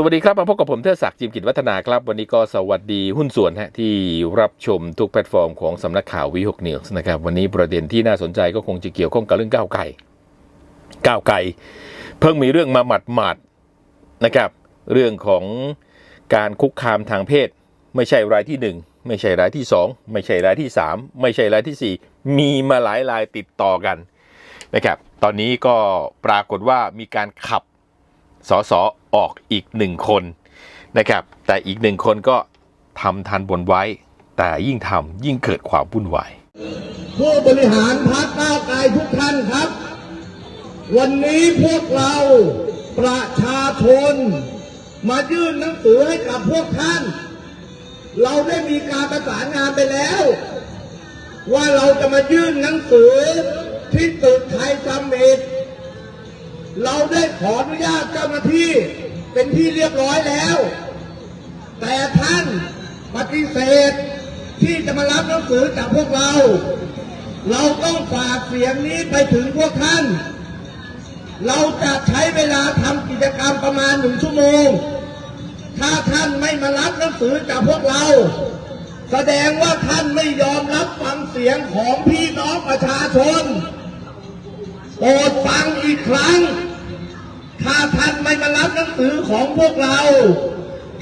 สวัสดีครับมาพบกับผมเทศศักดิ์จิมกิจวัฒนาครับ วันนี้ก็สวัสดีหุ้นส่วนฮะที่รับชมทุกแพลตฟอร์มของสำนักข่าววีหกนิวส์นะครับวันนี้ประเด็นที่น่าสนใจก็คงจะเกี่ยวข้องกับเรื่องก้าวไก่ก้าวไก่เพิ่งมีเรื่องมาหมัดหมาดนะครับเรื่องของการคุกคามทางเพศ ไม่ใช่รายที่หนึ่งไม่ใช่รายที่สองไม่ใช่รายที่สามไม่ใช่รายที่สี่มีมาหลายรายติดต่อกันนะครับตอนนี้ก็ปรากฏว่ามีการขับ สสออกอีกหนึ่งคนนะครับ แต่อีกหนึ่งคนก็ทำทันบนไว้ แต่ยิ่งทำยิ่งเกิดความวุ่นวายผู้บริหารพรรคก้าวไกลทุกท่านครับ วันนี้พวกเราประชาชน มายื่นหนังสือให้กับพวกท่าน เราได้มีการประสานงานไปแล้ว ว่าเราจะมายื่นหนังสือที่ตึกไทยซัมมิต เราได้ขออนุญาตเจ้าหน้าที่เป็นที่เรียบร้อยแล้ว แต่ท่านปฏิเสธที่จะมารับหนังสือจากพวกเรา เราต้องฝากเสียงนี้ไปถึงพวกท่าน เราจะใช้เวลาทำกิจกรรมประมาณหนึ่งชั่วโมง ถ้าท่านไม่มารับหนังสือจากพวกเรา แสดงว่าท่านไม่ยอมรับฟังเสียงของพี่น้องประชาชนโปรดฟังอีกครั้ง ถ้าท่านไม่มารับหนังสือของพวกเรา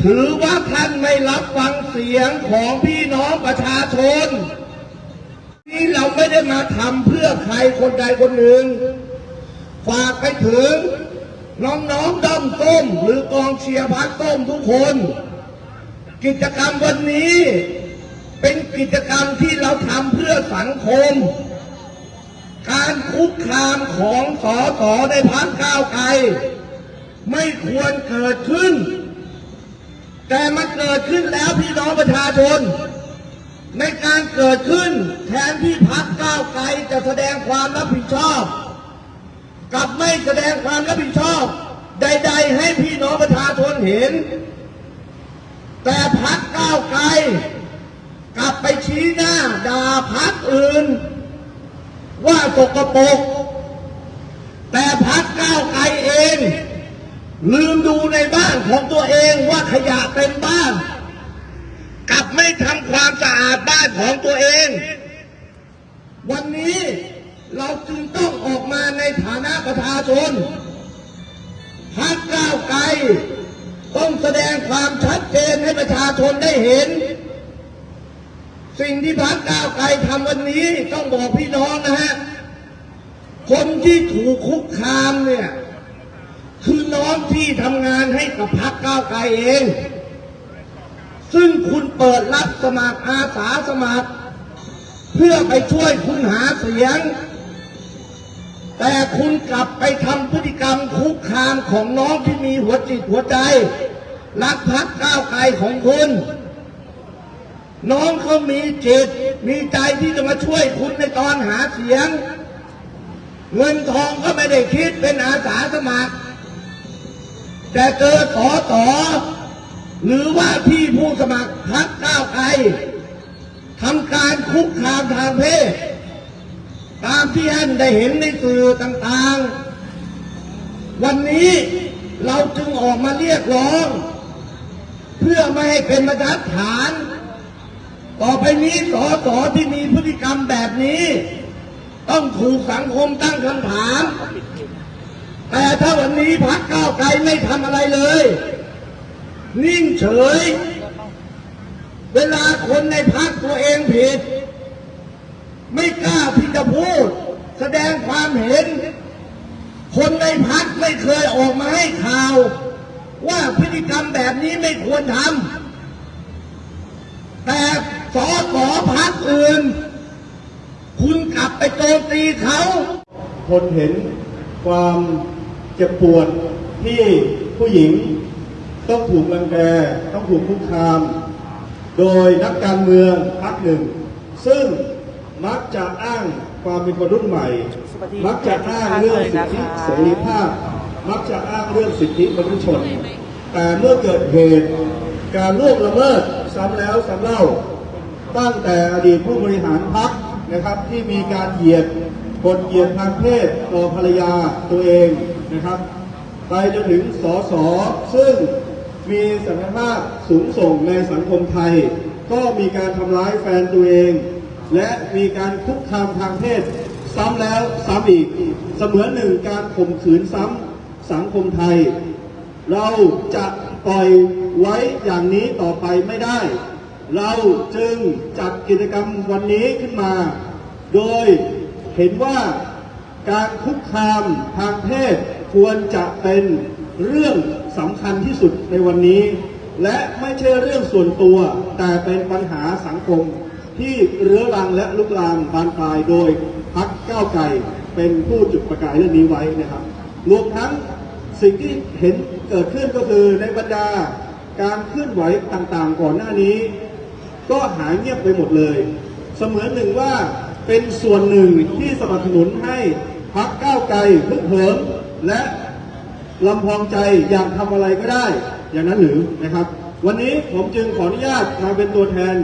ถือว่าท่านไม่รับฟังเสียงของพี่น้องประชาชน นี่เราไม่ได้มาทำเพื่อใครคนใดคนหนึ่ง ฝากไปถึง น้องๆด้อมส้มหรือกองเชียร์พักส้มทุกคน กิจกรรมวันนี้ เป็นกิจกรรมที่เราทำเพื่อสังคม การคุกคามของสอสอในพักก้าวไกล ไม่ควรเกิดขึ้น แต่มันเกิดขึ้นแล้วพี่น้องประชาชน ในการเกิดขึ้นแทนที่พักก้าวไกลจะแสดงความรับผิดชอบ กลับไม่แสดงความรับผิดชอบ ใด ๆ ให้พี่น้องประชาชนเห็น แต่พักก้าวไกล กลับไปชี้หน้าด่าพักอื่น ว่าตกกระปรกแต่พักก้าวไกลเอง ลืมดูในบ้านของตัวเองว่าขยะเต็มบ้านกลับไม่ทำความสะอาดบ้านของตัวเอง วันนี้เราจึงต้องออกมาในฐานะประชาชนพักก้าวไกล ต้องแสดงความชัดเจนให้ประชาชนได้เห็น สิ่งที่พักก้าวไกลทำวันนี้ต้องบอกพี่น้องนะฮะ คนที่ถูกคุกคามเนี่ย คือน้องที่ทำงานให้กับพักก้าวไกลเอง ซึ่งคุณเปิดรับสมัครอาสาสมัคร เพื่อไปช่วยคุณหาเสียง แต่คุณกลับไปทำพฤติกรรมคุกคามของน้องที่มีหัวจิตหัวใจ รักพักก้าวไกลของคุณ น้องเขามีจิต มีใจที่จะมาช่วยคุณในตอนหาเสียง เงินทองก็ไม่ได้คิดเป็นอาสาสมัคร แต่เจอสอสอหรือว่าที่ผู้สมัครพักก้าวไกลทำการคุกคามทางเพศ ตามที่ท่านได้เห็นในสื่อต่างๆ วันนี้เราจึงออกมาเรียกร้อง เพื่อไม่ให้เป็นมาตรฐาน ต่อไปนี้สอสอที่มีพฤติกรรมแบบนี้ ต้องถูกสังคมตั้งคำถาม แต่ถ้าวันนี้พักก้าวไกลไม่ทำอะไรเลย นิ่งเฉย เวลาคนในพักตัวเองผิด ไม่กล้าที่จะพูด แสดงความเห็น คนในพักไม่เคยออกมาให้ข่าว ว่าพฤติกรรมแบบนี้ไม่ควรทำแต่ สอสอพักอื่น คุณกลับไปโจมตีเขาทนเห็นความเจ็บปวดที่ผู้หญิง ต้องถูกรังแกต้องถูกคุกคาม โดยนักการเมืองพรรคหนึ่ง ซึ่งมักจะอ้างความเป็นคนรุ่นใหม่ มักจะอ้างเรื่องสิทธิเสรีภาพ มักจะอ้างเรื่องสิทธิมนุษยชน แต่เมื่อเกิดเหตุการล่วงละเมิดซ้ำแล้วซ้ำเล่า ตั้งแต่อดีตผู้บริหารพรรคนะครับที่มีการเหยียดคนเหยียดทางเพศต่อภรรยาตัวเองนะครับไปจนถึงสสซึ่งมีศักยภาพสูงส่งในสังคมไทย ก็มีการทำร้ายแฟนตัวเอง และมีการคุกคามทางเพศ ซ้ำแล้วซ้ำอีก เสมือนหนึ่งการข่มขืนซ้ำสังคมไทย เราจะปล่อยไว้อย่างนี้ต่อไปไม่ได้ เราจึงจัดกิจกรรมวันนี้ขึ้นมา โดยเห็นว่าการคุกคามทางเพศควรจะเป็นเรื่องสำคัญที่สุดในวันนี้ และไม่ใช่เรื่องส่วนตัว แต่เป็นปัญหาสังคม ที่เรื้อรังและลุกลามบานปลายโดยพักก้าวไกลเป็นผู้จุดประกายเรื่องนี้ไว้นะครับ รวมทั้งสิ่งที่เห็นเกิดขึ้นก็คือในบรรดาการเคลื่อนไหวต่างๆ ก่อนหน้านี้ ก็หายเงียบไปหมดเลย เสมือนหนึ่งว่าเป็นส่วนหนึ่งที่สนับสนุนให้พักก้าวไกลพึกเหิมและลำพองใจอยากทำอะไรก็ได้ อย่างนั้นหรือนะครับ วันนี้ผมจึงขออนุญาตมาเป็นตัวแทน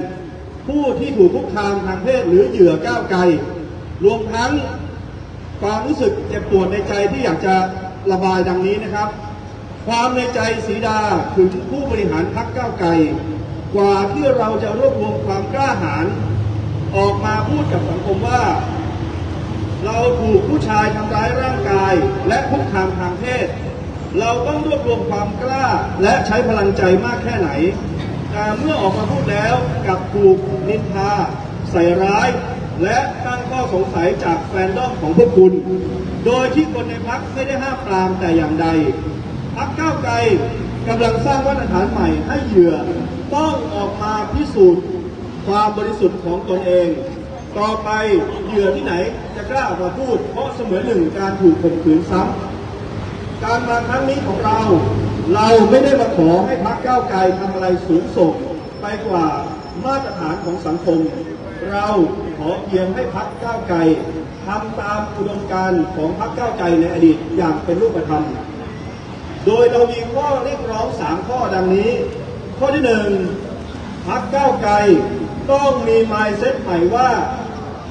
ผู้ที่ถูกคุกคามทางเพศหรือเหยื่อก้าวไกล รวมทั้งความรู้สึกเจ็บปวดในใจที่อยากจะระบายดังนี้นะครับ ความในใจสีดาถึงผู้บริหารพักก้าวไกล กว่าที่เราจะรวบรวมความกล้าหาญออกมาพูดกับสังคมว่า เราถูกผู้ชายทำร้ายร่างกายและคุกคามทางเพศ เราต้องรวบรวมความกล้าและใช้พลังใจมากแค่ไหน แต่เมื่อออกมาพูดแล้วกับถูกนินทา ใส่ร้าย และตั้งข้อสงสัยจากแฟนด้อมของพวกคุณ โดยที่คนในพักไม่ได้ห้ามปรามแต่อย่างใดพักก้าวไกลกำลังสร้างมาตรฐานใหม่ให้เหยื่อ ต้องออกมาพิสูจน์ความบริสุทธิ์ของตนเอง ต่อไปเหยื่อที่ไหนจะกล้าออกมาพูด เพราะเสมือนหนึ่งการถูกข่มขืนซ้ำการมาครั้งนี้ของเรา เราไม่ได้มาขอให้พรรคก้าวไกลทำอะไรสูงส่งไปกว่ามาตรฐานของสังคม เราขอเพียงให้พรรคก้าวไกลทำตามอุดมการณ์ของพรรคก้าวไกลในอดีตอย่างเป็นรูปธรรม โดยเรามีข้อเรียกร้อง 3 ข้อดังนี้ ข้อที่หนึ่งพักก้าวไกลต้องมีไมายเซ็ตใหม่ว่า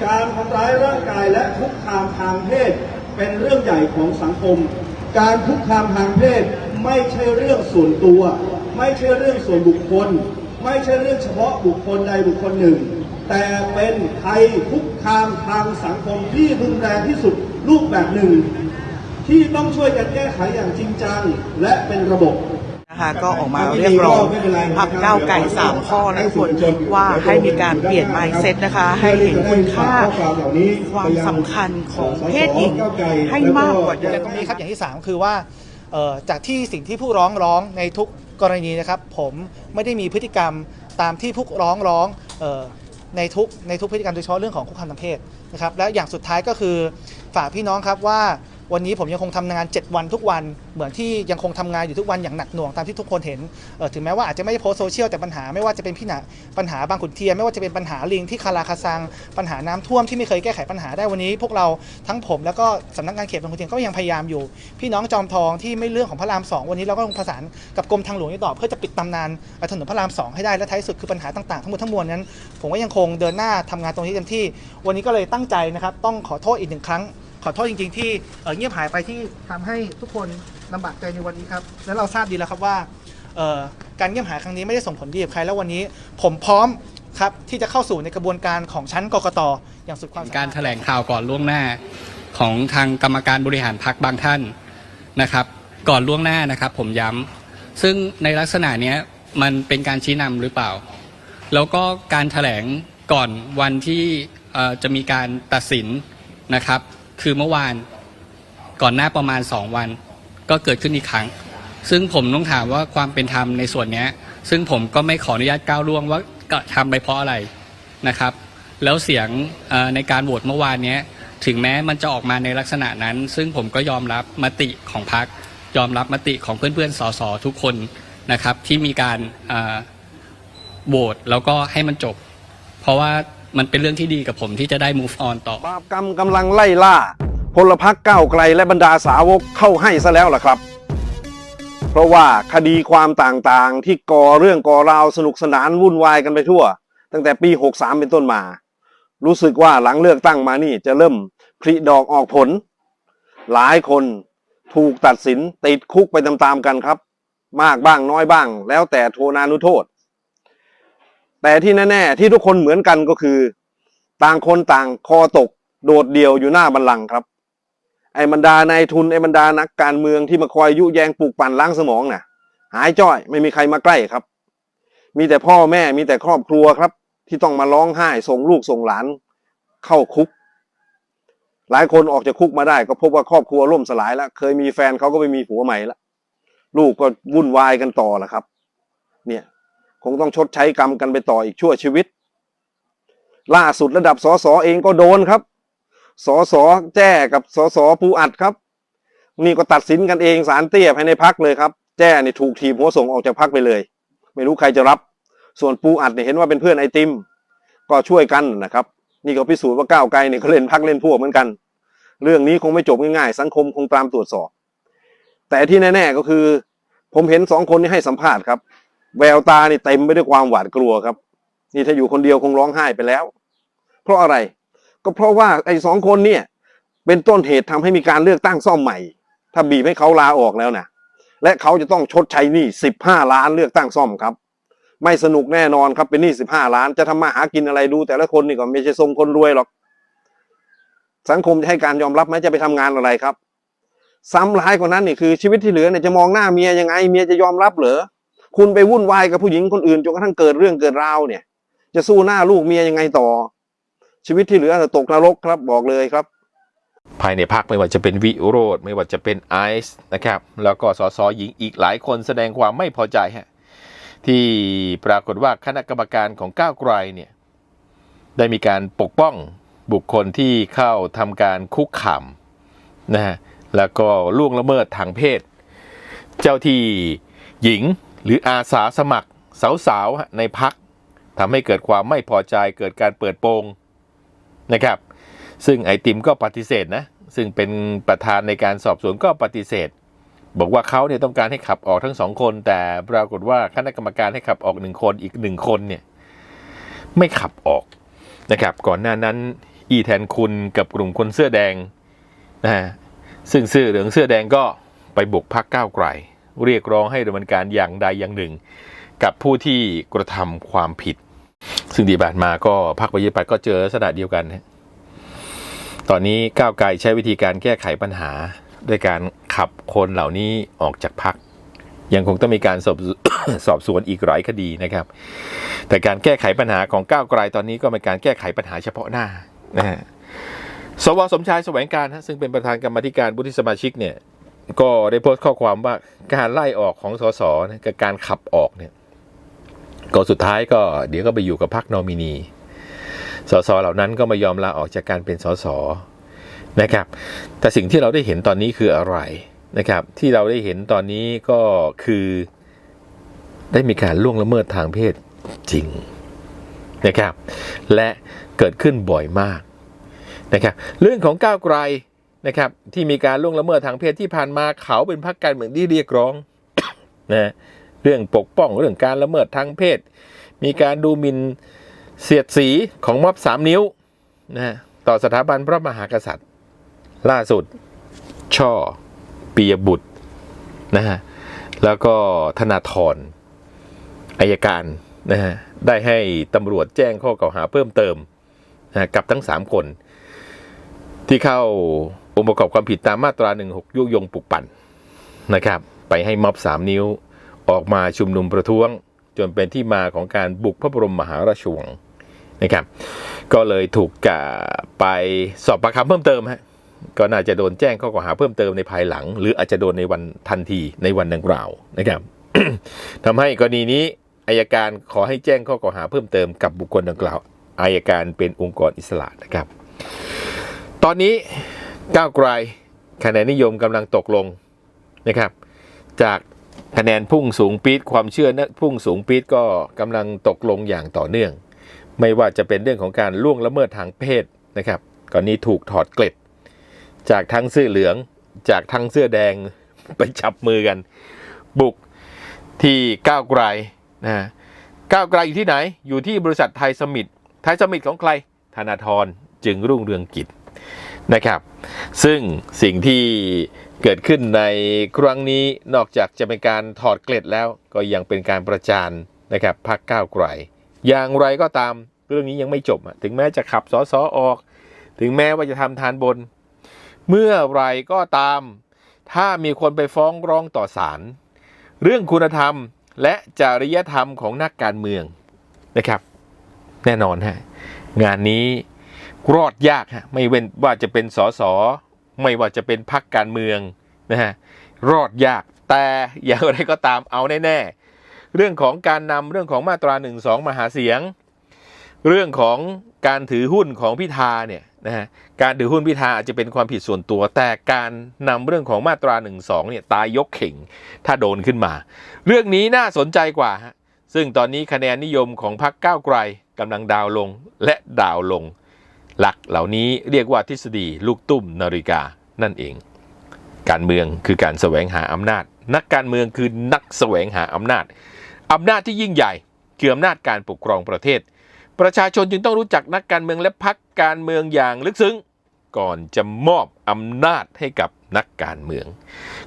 การทำร้ายร่างกายและคุกคามทางเพศ เป็นเรื่องใหญ่ของสังคม การคุกคามทางเพศไม่ใช่เรื่องส่วนตัว ไม่ใช่เรื่องส่วนบุคคล ไม่ใช่เรื่องเฉพาะบุคคลใดบุคคลหนึ่ง แต่เป็นภัยคุกคามทางสังคมที่รุนแรงที่สุดรูปแบบหนึ่ง ที่ต้องช่วยกันแก้ไขอย่างจริงจังและเป็นระบบ นะคะก็ออกมาเรียกร้องพักก้าวไก่สามข้อนะส่วนว่าให้มีการเปลี่ยน mindset นะคะ ให้เห็นคุณค่าความสำคัญของเพศหญิงให้มากกว่าเดิแต่มตรงนี้ครับอย่างที่ 3 คือว่าเอ่อจากที่สิ่งที่ผู้ร้องร้องในทุกกรณีนะครับ ผมไม่ได้มีพฤติกรรมตามที่ผู้ร้องร้องเอ่อในทุกในทุกพฤติกรรมโดยเฉพาะเรื่องของคุกคามทางเพศนะครับและอย่างสุดท้ายก็คือฝากพี่น้องครับว่า วันนี้ผมยังคงทำงาน 7 วันทุกวันเหมือนที่ยังคงทำงานอยู่ทุกวันอย่างหนักหน่วงตามที่ทุกคนเห็นถึงแม้ว่าอาจจะไม่ได้โพสโซเชียลแต่ปัญหาไม่ว่าจะเป็นพี่หนาปัญหาบางขุนเทียนไม่ว่าจะเป็นปัญหาลิงที่คาราคาซัง ปัญหาน้ำท่วมที่ไม่เคยแก้ไขปัญหาได้วันนี้พวกเราทั้งผมแล้วก็สำนักงานเขตบางขุนเทียนก็ยังพยายามอยู่ พี่น้องจอมทองที่ไม่เรื่องของพระรามสองวันนี้เราก็ลงประสานกับกรมทางหลวงนี่ต่อเพื่อจะปิดตำนานถนนพระรามสองให้ได้และท้ายสุดคือปัญหาต่างๆทั้งหมดทั้งมวลนั้น ผมก็ยังคงเดินหน้าทำงานตรงนี้เต็มที่ วันนี้ก็เลยตั้งใจนะครับต้องขอโทษอีกหนึ่งครั้ง ขอโทษจริง ๆ ที่เอ่อเงียบหายไปที่ทำให้ทุกคนลำบากใจในวันนี้ครับและเราทราบดีแล้วครับว่าเอ่อการเงียบหายครั้งนี้ไม่ได้ส่งผลดีกับใครแล้ววันนี้ ผมพร้อมครับที่จะเข้าสู่ในกระบวนการของชั้นกกตอย่างสุดความสามารถ การแถลงข่าวก่อนล่วงหน้าของทางกรรมการบริหารพักบางท่านนะครับ ก่อนล่วงหน้านะครับ ผมย้ำซึ่งในลักษณะเนี้ยมันเป็นการชี้นำหรือเปล่า แล้วก็การแถลงก่อนวันที่เอ่อจะมีการตัดสินนะครับ คือเมื่อวานก่อนหน้าประมาณ 2 วัน ก็เกิดขึ้นอีกครั้ง ซึ่งผมต้องถามว่าความเป็นธรรมในส่วนนี้ซึ่งผมก็ไม่ขออนุญาตก้าวล่วงว่ากระทำไปเพราะอะไรนะครับ แล้วเสียงในการโหวตเมื่อวานนี้ถึงแม้มันจะออกมาในลักษณะนั้น ซึ่งผมก็ยอมรับมติของพรรคยอมรับมติของเพื่อนๆสสทุกคนนะครับ ที่มีการโหวตแล้วก็ให้มันจบ เพราะว่า มันเป็นเรื่องที่ดีกับผมที่จะได้ move on ต่อ บาปกรรมกำลังไล่ล่า พลพรรคก้าวไกลและบรรดาสาวกเข้าให้ซะแล้วล่ะครับ เพราะว่าคดีความต่างๆ ที่ก่อเรื่องก่อราวสนุกสนานวุ่นวายกันไปทั่ว ตั้งแต่ปี 63 เป็นต้นมา รู้สึกว่าหลังเลือกตั้งมานี่จะเริ่มผลิดอกออกผล หลายคนถูกตัดสินติดคุกไปตามๆกันครับ มากบ้างน้อยบ้าง แล้วแต่โทนานุโทษ แต่ที่แน่ๆที่ทุกคนเหมือนกันก็คือ ต่างคนต่างคอตก โดดเดี่ยวอยู่หน้าบัลลังก์ครับ ไอ้บรรดานายทุนไอ้บรรดานักการเมืองที่มาคอยยุแยงปลูกปั่นล้างสมองน่ะ หายจ้อยไม่มีใครมาใกล้ครับ มีแต่พ่อแม่มีแต่ครอบครัวครับ ที่ต้องมาร้องไห้ส่งลูกส่งหลาน เข้าคุก หลายคนออกจากคุกมาได้ ก็พบว่าครอบครัวล่มสลายแล้วเคยมีแฟนเขาก็ไปมีผัวใหม่ล้วลูกก็วุ่นวายกันต่อละครับ เนี่ย คงต้องชดใช้กรรมกันไปต่ออีกชั่วชีวิต ล่าสุดระดับสสเองก็โดนครับสสแจ้กับสสปูอัดครับ นี่ก็ตัดสินกันเองสารเตี้ยภายในพักเลยครับ แจ้นี่ถูกทีมหัวส่งออกจากพักไปเลย ไม่รู้ใครจะรับ ส่วนปูอัดเนี่ยเห็นว่าเป็นเพื่อนไอติม ก็ช่วยกันนะครับ นี่ก็พิสูจน์ว่าก้าวไกลเนี่ยเขาเล่นพักเล่นพวกเหมือนกัน เรื่องนี้คงไม่จบง่ายๆสังคมคงตามตรวจสอบ แต่ที่แน่ ๆก็คือ ผมเห็นสองคนนี้ให้สัมภาษณ์ครับ แววตานี่เต็มไปด้วยความหวาดกลัวครับ นี่ถ้าอยู่คนเดียวคงร้องไห้ไปแล้ว เพราะอะไร ก็เพราะว่าไอ้สองคนเนี่ย เป็นต้นเหตุทำให้มีการเลือกตั้งซ่อมใหม่ ถ้าบีบให้เขาลาออกแล้วนะและเขาจะต้องชดใช้หนี้สิบห้าล้านเลือกตั้งซ่อมครับ ไม่สนุกแน่นอนครับเป็นหนี้สิบห้าล้าน จะทำมาหากินอะไรดู แต่ละคนนี่ก็ไม่ใช่ทรงคนรวยหรอก สังคมจะให้การยอมรับไหมจะไปทำงานอะไรครับ ซ้ำร้ายกว่านั้นนี่คือชีวิตที่เหลือเนี่ยจะมองหน้าเมียยังไงเมียจะยอมรับเหรอ คุณไปวุ่นวายกับผู้หญิงคนอื่นจนกระทั่งเกิดเรื่องเกิดราวเนี่ย จะสู้หน้าลูกเมียยังไงต่อ ชีวิตที่เหลือจะตกนรกครับบอกเลยครับ ภายในพักไม่ว่าจะเป็นวิโรธไม่ว่าจะเป็นไอซ์นะครับ แล้วก็สสหญิงอีกหลายคนแสดงความไม่พอใจฮะที่ปรากฏว่าคณะกรรมการของก้าวไกลเนี่ยได้มีการปกป้องบุคคลที่เข้าทำการคุกคามนะฮะแล้วก็ล่วงละเมิดทางเพศ เจ้าที่หญิง หรืออาสาสมัครสาวๆในพักทำให้เกิดความไม่พอใจเกิดการเปิดโปงนะครับ ซึ่งไอติมก็ปฏิเสธนะซึ่งเป็นประธานในการสอบสวนก็ปฏิเสธ บอกว่าเขาเนี่ยต้องการให้ขับออกทั้งสองคน แต่ปรากฏว่าคณะกรรมการให้ขับออกหนึ่งคนอีกหนึ่งคนเนี่ยไม่ขับออกนะครับ ก่อนหน้านั้นอีแทนคุณกับกลุ่มคนเสื้อแดงนะฮะซึ่งเสื้อเหลืองเสื้อแดงก็ไปบุกพักก้าวไกล เรียกร้องให้ดำเนินการอย่างใดอย่างหนึ่ง กับผู้ที่กระทำความผิด ซึ่งที่ผ่านมาก็พรรคประชาธิปัตย์ก็เจอลักษณะเดียวกันนะตอนนี้ก้าวไกลใช้วิธีการแก้ไขปัญหาด้วยการขับคนเหล่านี้ออกจากพักยังคงต้องมีการสอบสอบสวนอีกหลายคดีนะครับ แต่การแก้ไขปัญหาของก้าวไกลตอนนี้ก็เป็นการแก้ไขปัญหาเฉพาะหน้านะสวสมชายแสวงการซึ่งเป็นประธานกรรมธิการวุฒิสมาชิกเนี่ย ก็ได้โพสต์ข้อความว่าการไล่ออกของสสกับการขับออกเนี่ยก็สุดท้ายก็เดี๋ยวก็ไปอยู่กับพรรคนอมินี สสเหล่านั้นก็ไม่ยอมลาออกจากการเป็นสสนะครับ แต่สิ่งที่เราได้เห็นตอนนี้คืออะไรนะครับ ที่เราได้เห็นตอนนี้ก็คือได้มีการล่วงละเมิดทางเพศจริงนะครับ และเกิดขึ้นบ่อยมากนะครับ เรื่องของก้าวไกล นะครับที่มีการล่วงละเมิดทางเพศที่ผ่านมาเขาเป็นพรรคการเมืองที่เรียกร้องนะเรื่องปกป้องเรื่องการละเมิดทางเพศ มีการดูหมินเสียดสีของม็อบสามนิ้วนะฮะต่อสถาบันพระมหากษัตริย์ ล่าสุด ช่อปียบุตรนะฮะแล้วก็ธนาธรอายการนะฮะได้ให้ตำรวจแจ้งข้อกล่าวหาเพิ่มเติมนะกับทั้ง 3 คน ที่เข้า องค์ประกอบความผิดตามมาตรา 16 ยุยงปลุกปั่นนะครับ ไปให้ม็อบ 3 นิ้วออกมาชุมนุมประท้วง จนเป็นที่มาของการบุกพระบรมมหาราชวังนะครับ ก็เลยถูกกไปสอบปากคำเพิ่มเติมฮะก็น่าจะโดนแจ้งข้อกล่าวหาเพิ่มเติมในภายหลัง หรืออาจจะโดนในวันทันทีในวันดังกล่าวนะครับทำให้กรณีนี้อายการขอให้แจ้งข้อกล่าวหาเพิ่มเติมกับบุคคลดังกล่าวอายการเป็นองค์กรอิสระนะครับ ตอนนี้ ก้าวไกลคะแนนนิยมกำลังตกลงนะครับ จากคะแนนพุ่งสูงปี๊ดความเชื่อนะพุ่งสูงปี๊ดก็กำลังตกลงอย่างต่อเนื่อง ไม่ว่าจะเป็นเรื่องของการล่วงละเมิดทางเพศนะครับก่อนนี้ถูกถอดเกล็ด จากทั้งเสื้อเหลืองจากทั้งเสื้อแดงไปจับมือกัน บุกที่ก้าวไกลนะก้าวไกลอยู่ที่ไหน อยู่ที่บริษัทไทยสมิธไทยสมิธของใครธนาธรจึงรุ่งเรืองกิจ นะครับ ซึ่งสิ่งที่เกิดขึ้นในครั้งนี้นอกจากจะเป็นการถอดเกล็ดแล้วก็ยังเป็นการประจานนะครับพักก้าวไกลอย่างไรก็ตามเรื่องนี้ยังไม่จบ ถึงแม้จะขับสอสอออก ถึงแม้ว่าจะทำทานบน เมื่อไรก็ตาม ถ้ามีคนไปฟ้องร้องต่อศาลเรื่องคุณธรรมและจริยธรรมของนักการเมืองนะครับ แน่นอนฮะงานนี้ รอดยากฮะไม่เว้นว่าจะเป็นสสไม่ว่าจะเป็นพักการเมืองนะฮะรอดยากแต่อย่างไรก็ตามเอาแน่ๆเรื่องของการนำเรื่องของมาตรา1นึมาหาเสียง เรื่องของการถือหุ้นของพิธาเนี่ยนะฮะการถือหุ้นพิธาอาจจะเป็นความผิดส่วนตัว แต่การนำเรื่องของมาตรา1นึเนี่ยตายยกเข่งถ้าโดนขึ้นมา เรื่องนี้น่าสนใจกว่าฮะซึ่งตอนนี้คะแนนนิยมของพรรคก้าวไกลกำลังดาวน์ลงและดาวน์ลง หลักเหล่านี้เรียกว่าทฤษฎีลูกตุ้มนาฬิกานั่นเอง การเมืองคือการแสวงหาอำนาจ นักการเมืองคือนักแสวงหาอำนาจอำนาจที่ยิ่งใหญ่คืออำนาจการปกครองประเทศ ประชาชนจึงต้องรู้จักนักการเมืองและพักการเมืองอย่างลึกซึ้งก่อนจะมอบอำนาจให้กับนักการเมือง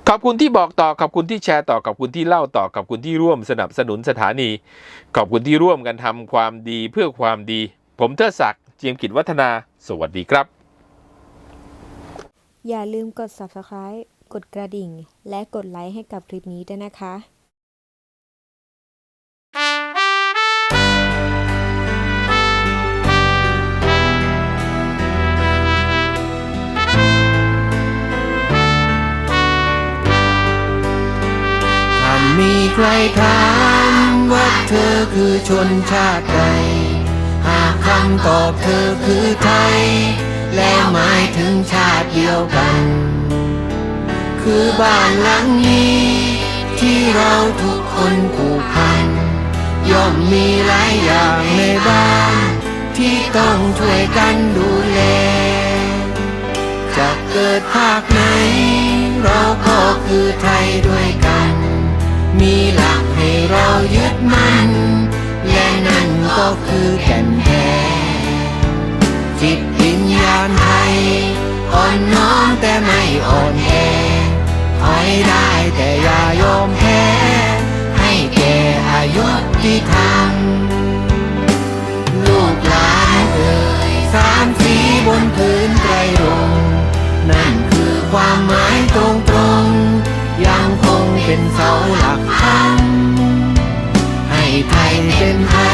ขอบคุณที่บอกต่อ ขอบคุณที่แชร์ต่อ ขอบคุณที่เล่าต่อ ขอบคุณที่ร่วมสนับสนุนสถานี ขอบคุณที่ร่วมกันทำความดีเพื่อความดี ผมเทิดศักดิ จียมกิจวัฒนา สวัสดีครับ อย่าลืมกด subscribe กดกระดิ่ง และกดไลค์ให้กับคลิปนี้ด้วยนะคะถ้ามีใครถามว่าเธอคือชนชาติใดหาก คำตอบเธอคือไทย แล้วหมายถึงชาติเดียวกัน คือบ้านหลังนี้ ที่เราทุกคนผูกพัน ย่อมมีหลายอย่างในบ้าน ที่ต้องช่วยกันดูแลจะเกิดภาคไหน เราก็คือไทยด้วยกัน มีหลักให้เรายึดมั่นและนั่น ก็คือแก่นแท้จิตวิญญาณไทยอ่อนน้อมแต่ไม่อ่อนแอถอยได้แต่อย่ายอมแพ้ให้แก่อายุที่ทำลูกหลานเอ่ยสามสีบนพื้นไตรรงค์นั่นคือความหมายตรงตรงยังคงเป็นเสาหลักธรรมให้ไทยเป็นไทย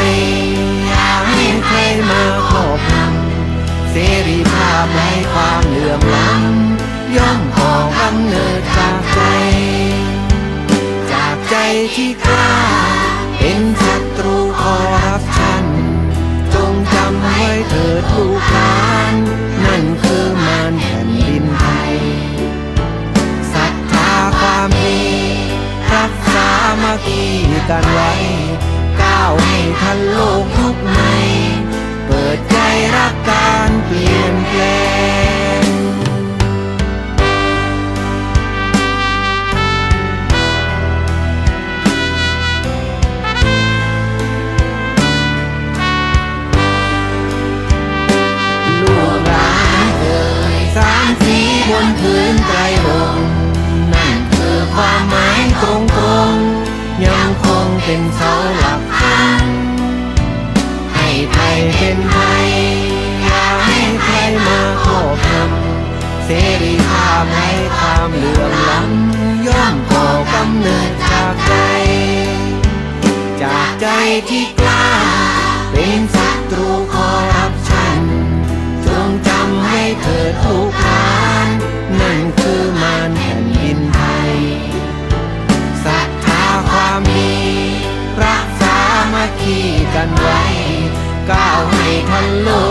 กันไว้ก้าวให้ทันโลกยุคใหม่ รีภาพให้ความเหลื่อมล้ำย่อมก่อกำเนิดจากใจ จากใจที่กล้า เป็นศัตรูคอร์รัปชัน จงจำให้เกิดลูกหลานนั่นคือมารแผ่นดินไทยศรัทธาความดีรักษามาคีกันไว้ ก้าวให้ทันโลก